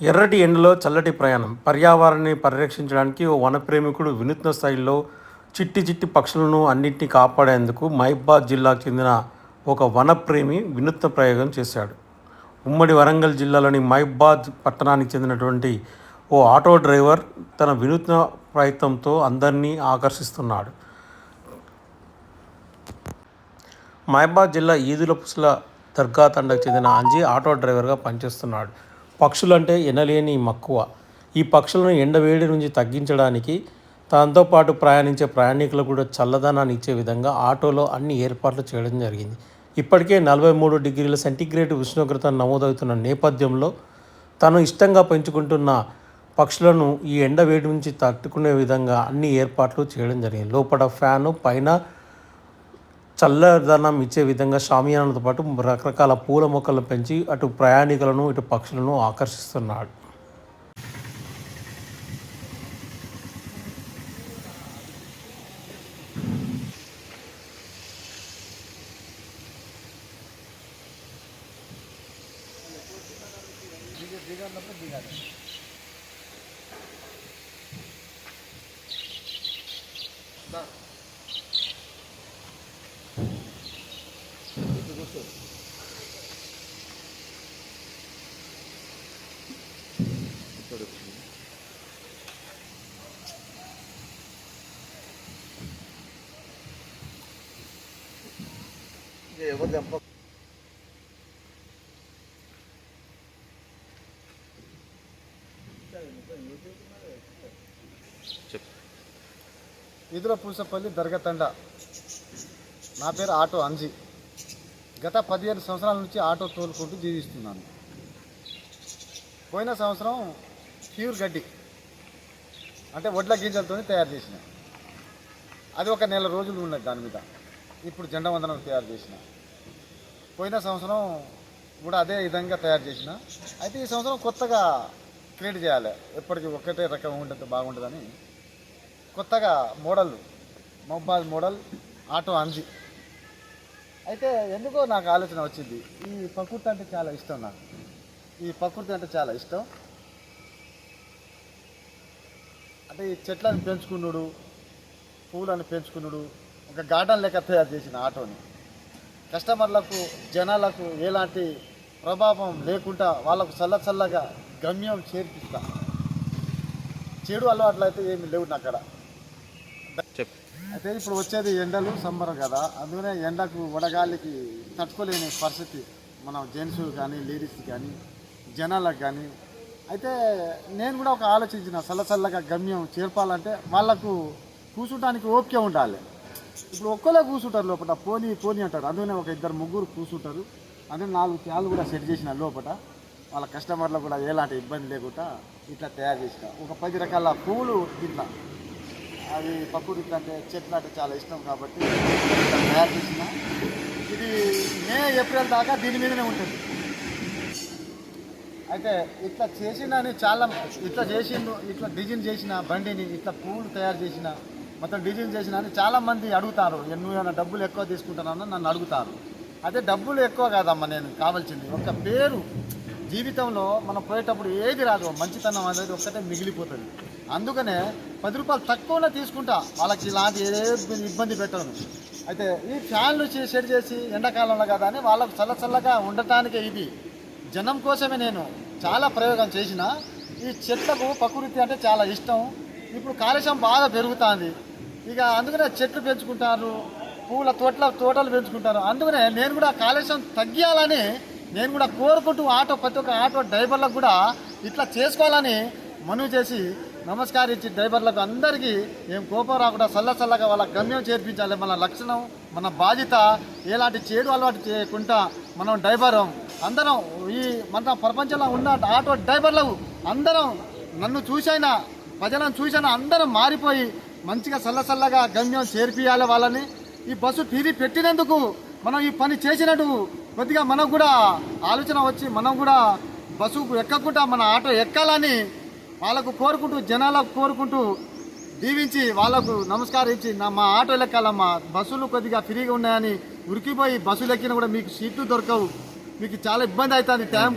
ఎర్రటి ఎండలో చల్లటి ప్రయాణం. పర్యావరణాన్ని పరిరక్షించడానికి ఓ వనప్రేమికుడు వినూత్న స్థాయిలో చిట్టి చిట్టి పక్షులను అన్నింటినీ కాపాడేందుకు మహిబాద్ జిల్లాకు చెందిన ఒక వనప్రేమి వినూత్న ప్రయోగం చేశాడు. ఉమ్మడి వరంగల్ జిల్లాలోని మహిబాద్ పట్టణానికి చెందినటువంటి ఓ ఆటో డ్రైవర్ తన వినూత్న ప్రయత్నంతో అందరినీ ఆకర్షిస్తున్నాడు. మహిబాద్ జిల్లా ఈదుల పుసుల దర్గా తండకు చెందిన అంజీ ఆటో డ్రైవర్గా పనిచేస్తున్నాడు. పక్షులంటే ఎనలేని మక్కువ. ఈ పక్షులను ఎండవేడి నుంచి తగ్గించడానికి తనతో పాటు ప్రయాణించే ప్రయాణికులకు కూడా చల్లదనాన్ని ఇచ్చే విధంగా ఆటోలో అన్ని ఏర్పాట్లు చేయడం జరిగింది. ఇప్పటికే నలభై మూడు డిగ్రీల సెంటీగ్రేడ్ ఉష్ణోగ్రత నమోదవుతున్న నేపథ్యంలో తను ఇష్టంగా పెంచుకుంటున్న పక్షులను ఈ ఎండ వేడి నుంచి తట్టుకునే విధంగా అన్ని ఏర్పాట్లు చేయడం జరిగింది. లోపల ఫ్యాను పైన చల్లదనం ఇచ్చే విధంగా షామియానాతో పాటు రకరకాల పూల మొక్కలను పెంచి అటు ప్రయాణికులను ఇటు పక్షులను ఆకర్షిస్తున్నాడు. ఎవరు తెంప ఈదుల పూసపల్లి దర్గతండ. నా పేరు ఆటో అంజి. గత పదిహేను సంవత్సరాల నుంచి ఆటో తోలుకుంటూ జీవిస్తున్నాను. పోయిన సంవత్సరం ప్యూర్ గడ్డి అంటే వడ్ల గింజలతో తయారు చేసిన. అది ఒక నెల రోజులు ఉన్నది దాని మీద. ఇప్పుడు జెండా వందనం తయారు చేసిన. పోయిన సంవత్సరం కూడా అదే విధంగా తయారు చేసిన. అయితే ఈ సంవత్సరం కొత్తగా క్రియేట్ చేయాలి. ఎప్పటికీ ఒకటే రకం ఉంటుంది బాగుంటుందని కొత్తగా model mobile model auto Anji అయితే ఎందుకో నాకు ఆలోచన వచ్చింది. ఈ ప్రకృతి అంటే చాలా ఇష్టం నాకు. ఈ ప్రకృతి అంటే చాలా ఇష్టం. అంటే ఈ చెట్లను పెంచుకున్నాడు పూలను పెంచుకున్నాడు ఒక గార్డెన్ లెక్క తయారు చేసిన ఆటోని. కస్టమర్లకు జనాలకు ఎలాంటి ప్రభావం లేకుండా వాళ్ళకు చల్ల చల్లగా గమ్యం చేర్పిస్తా. చెడు అలవాట్లు అయితే ఏమి లేవు నా అక్కడ అయితే ఇప్పుడు వచ్చేది ఎండలు సమ్మర్ కదా. అందుకనే ఎండకు వడగాలికి తట్టుకోలేని పరిస్థితి. మన జెంట్స్ కానీ లేడీస్ కానీ జనాలకు కానీ. అయితే నేను కూడా ఒక ఆలోచించిన చల్ల చల్లగా గమ్యం చేర్పాలంటే వాళ్ళకు కూర్చుంటానికి ఓపిక ఉండాలి. ఇప్పుడు ఒక్కలే కూర్చుంటారు లోపల పోనీ పోనీ అంటారు. అందుకనే ఒక ఇద్దరు ముగ్గురు కూర్చుంటారు. అందుకే నాలుగు ఫ్యాన్లు కూడా సెట్ చేసిన లోపల వాళ్ళ కస్టమర్లకు కూడా ఎలాంటి ఇబ్బంది లేకుండా ఇట్లా తయారు చేసిన. ఒక పది రకాల పువ్వులు ఇట్లా. అది పక్కూరు అంటే చెట్లు అంటే చాలా ఇష్టం కాబట్టి తయారు చేసిన ఇది మే ఏప్రిల్ దాకా దీని మీదనే ఉంటుంది. అయితే ఇట్లా చేసిన చాలా ఇట్లా చేసిండు ఇట్లా డిజైన్ చేసిన బండిని ఇట్లా పూలు తయారు చేసిన మొత్తం డిజైన్ చేసిన అని చాలా మంది అడుగుతారు. నువ్వు ఏమైనా డబ్బులు ఎక్కువ తీసుకుంటానని నన్ను అడుగుతారు. అదే డబ్బులు ఎక్కువ కాదమ్మా నేను కావాల్సింది. ఒక పేరు జీవితంలో మనం పోయేటప్పుడు ఏది రాదు. మంచితనం అనేది ఒక్కటే మిగిలిపోతుంది. అందుకనే పది రూపాయలు తక్కువనే తీసుకుంటా. వాళ్ళకి ఇలాంటి ఏ ఇబ్బంది పెట్టను. అయితే ఈ ఫ్యాన్లు చే- సెట్ చేసి ఎండాకాలంలో కదా అని వాళ్ళకు చల్ల చల్లగా ఉండటానికే ఇది. జనం కోసమే నేను చాలా ప్రయోగం చేసిన. ఈ చెట్లకు ప్రకృతి అంటే చాలా ఇష్టం. ఇప్పుడు కాలుష్యం బాగా పెరుగుతుంది. ఇక అందుకనే చెట్లు పెంచుకుంటారు. పూల తోటల తోటలు పెంచుకుంటారు. అందుకనే నేను కూడా కాలుష్యం తగ్గియాలని నేను కూడా కోరుకుంటూ ఆటో ప్రతి ఒక్క ఆటో డ్రైవర్లకు కూడా ఇట్లా చేసుకోవాలని మనవి చేసి నమస్కరించి డ్రైవర్లకు అందరికీ ఏం కోపం రాకుండా చల్ల చల్లగా వాళ్ళ గమ్యం చేర్పించాలి. మన లక్షణం మన బాధ్యత ఎలాంటి చెడు అలవాటు చేయకుండా మనం డ్రైవరం. అందరం ఈ మన ప్రపంచంలో ఉన్న ఆటో డ్రైవర్లకు అందరం నన్ను చూసైనా ప్రజలను చూసైనా అందరం మారిపోయి మంచిగా చల్ల చల్లగా గమ్యం చేర్పియాలి వాళ్ళని. ఈ బస్సు తిరిగి పెట్టినందుకు మనం ఈ పని చేసినట్టు కొద్దిగా మనకు కూడా ఆలోచన వచ్చి మనం కూడా బస్సుకు ఎక్కకుండా మన ఆటో ఎక్కాలని వాళ్ళకు కోరుకుంటూ జనాలకు కోరుకుంటూ దీవించి వాళ్ళకు నమస్కారించి నా మా ఆటో ఎక్కాలమ్మా బస్సులు కొద్దిగా ఫ్రీగా ఉన్నాయని ఉరికిపోయి బస్సులు ఎక్కినా కూడా మీకు సీట్లు దొరకవు. మీకు చాలా ఇబ్బంది అవుతుంది టైం